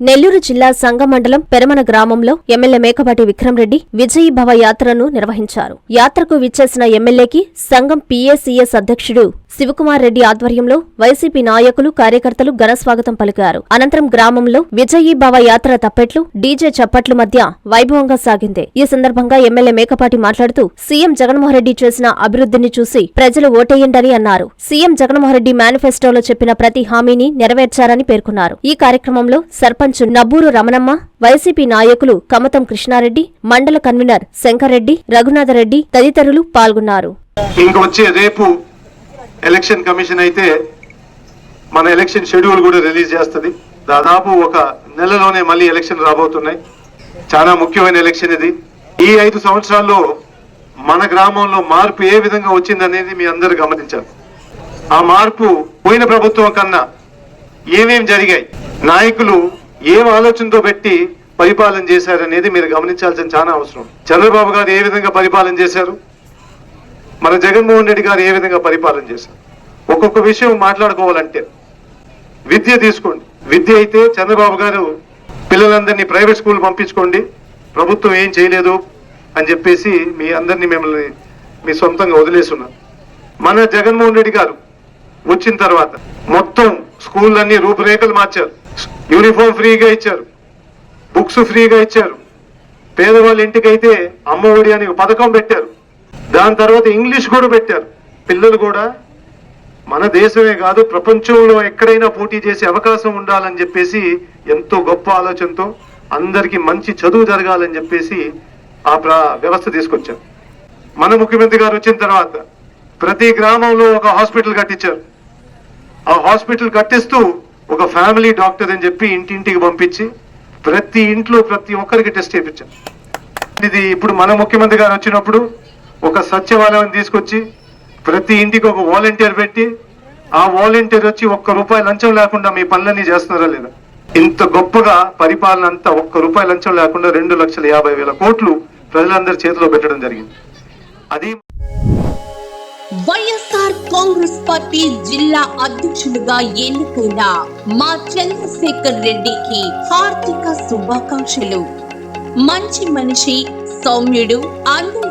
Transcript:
నెల్లూరు జిల్లా సంగమండలం పెరమన గ్రామంలో ఎమ్మెల్యే మేకపాటి విక్రమరెడ్డి విజయీ భవ యాత్రను నిర్వహించారు. యాత్రకు విచ్చేసిన ఎమ్మెల్యేకి సంఘం పీఏసీఎస్ అధ్యక్షుడు శివకుమార్ రెడ్డి ఆధ్వర్యంలో వైసీపీ నాయకులు కార్యకర్తలు ఘనస్వాగతం పలికారు. అనంతరం గ్రామంలో విజయీ భవ యాత్ర తప్పెట్లు డీజే చప్పట్లు మధ్య వైభవంగా సాగింది. ఈ సందర్భంగా ఎమ్మెల్యే మేకపాటి మాట్లాడుతూ సీఎం జగన్మోహన్ రెడ్డి చేసిన అభివృద్ధిని చూసి ప్రజలు ఓటేయండని అన్నారు. సీఎం జగన్మోహన్ రెడ్డి మేనిఫెస్టోలో చెప్పిన ప్రతి హామీని నెరవేర్చారని పేర్కొన్నారు. ఈ కార్యక్రమంలో సర్పంచ్ నబ్బూరు రమణమ్మ వైసీపీ నాయకులు కమతం కృష్ణారెడ్డి మండల కన్వీనర్ శంకర్రెడ్డి రఘునాథరెడ్డి తదితరులు పాల్గొన్నారు. ఇంకొచ్చే రేపు ఎలక్షన్ కమిషన్ అయితే మన ఎలక్షన్ షెడ్యూల్ కూడా రిలీజ్ చేస్తుంది. దాదాపు ఒక నెలలోనే మళ్ళీ ఎలక్షన్ రాబోతున్నాయి. చాలా ముఖ్యమైన ఎలక్షన్ ఇది. ఈ ఐదు సంవత్సరాల్లో మన గ్రామంలో మార్పు ఏ విధంగా వచ్చిందనేది మీ అందరు గమనించారు ఆ మార్పు పోయిన ప్రభుత్వం కన్నా ఏమేం జరిగాయి? నాయకులు ఏం ఆలోచనతో పెట్టి పరిపాలన చేశారనేది మీరు గమనించాల్సిన చాలా అవసరం. చంద్రబాబు గారు ఏ విధంగా పరిపాలన చేశారు? మన జగన్మోహన్ రెడ్డి గారు ఏ విధంగా పరిపాలన చేశారు? ఒక్కొక్క విషయం మాట్లాడుకోవాలంటే విద్య తీసుకోండి. విద్య అయితే చంద్రబాబు గారు పిల్లలందరినీ ప్రైవేట్ స్కూల్ పంపించుకోండి. ప్రభుత్వం ఏం చేయలేదు అని చెప్పేసి మీ అందరినీ మిమ్మల్ని మీ సొంతంగా వదిలేస్తున్నారు. మన జగన్మోహన్ రెడ్డి గారు వచ్చిన తర్వాత మొత్తం స్కూళ్ళన్నీ రూపురేఖలు మార్చారు. యూనిఫామ్ ఫ్రీగా ఇచ్చారు. బుక్స్ ఫ్రీగా ఇచ్చారు. పేదవాళ్ళ ఇంటికైతే అమ్మ ఒడి అని పథకం పెట్టారు. దాని తర్వాత ఇంగ్లీష్ కూడా పెట్టారు. పిల్లలు కూడా మన దేశమే కాదు ప్రపంచంలో ఎక్కడైనా పోటీ చేసే అవకాశం ఉండాలని చెప్పేసి ఎంతో గొప్ప ఆలోచనతో అందరికీ మంచి చదువు జరగాలని చెప్పేసి ఆ వ్యవస్థ తీసుకొచ్చారు. మన ముఖ్యమంత్రి గారు వచ్చిన తర్వాత ప్రతి గ్రామంలో ఒక హాస్పిటల్ కట్టించారు. ఆ హాస్పిటల్ కట్టిస్తూ ఒక ఫ్యామిలీ డాక్టర్ అని చెప్పి ఇంటింటికి పంపించి ప్రతి ఇంట్లో ప్రతి ఒక్కరికి టెస్ట్ చేయించారు. ఇది ఇప్పుడు మన ముఖ్యమంత్రి గారు వచ్చినప్పుడు ఒక సత్యవాలయం తీసుకొచ్చి ప్రతి ఇంటికి ఒక వాలంటీర్ పెట్టి ఆ వాలంటీర్ వచ్చి ఒక్క రూపాయి లంచం లేకుండా మీ పనులన్నీ చేస్తున్నారా లేదా? ఇంత గొప్పగా పరిపాలన అంతా ఒక్క రూపాయి లంచం లేకుండా రెండు లక్షల యాభై వేల కోట్లు ప్రజలందరి చేతిలో పెట్టడం జరిగింది. అది వైఎస్ఆర్ కాంగ్రెస్ పార్టీ జిల్లా అధ్యక్షుడిగా ఎన్నుకున్న మా చంద్రశేఖర్ రెడ్డికి హార్దిక శుభాకాంక్షలు. మంచి మనిషి సౌమ్యుడు